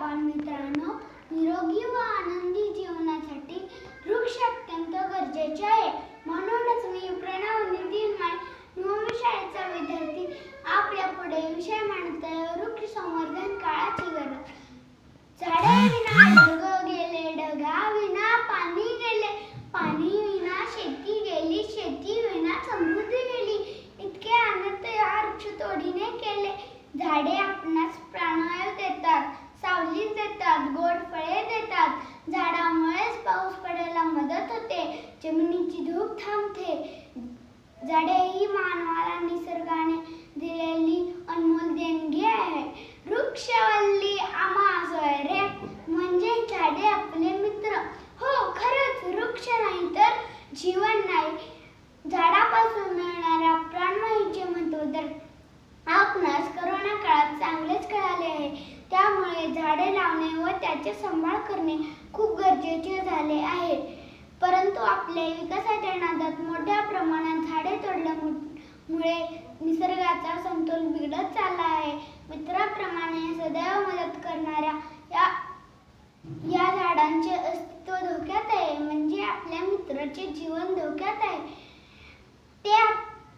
बालमित्रांनो निरोगी व आनंदी जीवनासाठी वृक्ष अत्यंत गरजेचे आहे. म्हणूनच मी प्रणव नितीन माय नववी शाळेचा विद्यार्थी आपल्या पुढे विषय मांडत आहे वृक्ष संवर्धन काळाची गरज. झाडे विना ढग गेले ढगा विना पाणी गेले पाणी विना शेती गेली शेती विना समृद्धी गेली. इतके आनंद या वृक्षतोडीने केले. झाडे आपणास थांबते झाडे ही मानवाला निसर्गाने दिलेली अनमोल देणगी आहे. वृक्षवल्ली आम्हा सोयरे म्हणजे झाडे आपले मित्र. हो खरंच वृक्ष नाही तर जीवन नाही. झाडापासून मिळणाऱ्या प्राणवायूचे महत्त्व तर. आपणास करोना काळात चांगलेच कळाले आहे. त्यामुळे झाडे लावणे व त्याचे सांभाळ करणे खूप गरजेचे झाले आहे. परंतु आपल्या विकासा नादात मोठ्या प्रमाणात झाडे तोडल्यामुळे निसर्गाचा समतोल बिघडत चालला आहे. मित्राप्रमाणे सदैव मदत करणाऱ्या या या झाडांचे अस्तित्व धोक्यात आहे. म्हणजे आपल्या मित्राचे जीवन धोक्यात आहे. ते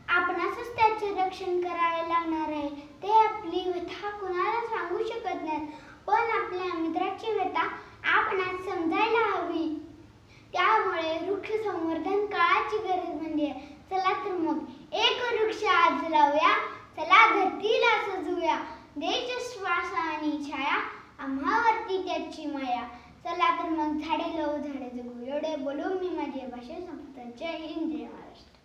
आपणासच त्याचे रक्षण करावे लागणार आहे. ते आपली व्यथा कुणाला सांगू शकत नाहीत पण आपल्या मित्राची व्यथा आपणास समजायला हवी त्यामुळे वृक्ष संवर्धन काळाची गरज म्हणजे चला तर मग एक वृक्ष आज लावूया चला धरतीला सजूया देश श्वास आणि छाया आम्हावरती त्याची माया. चला तर मग झाडे लव झाडे जगू. एवढे बोलून मी माझी भाषा संपतात जय हिंद जय महाराष्ट्र.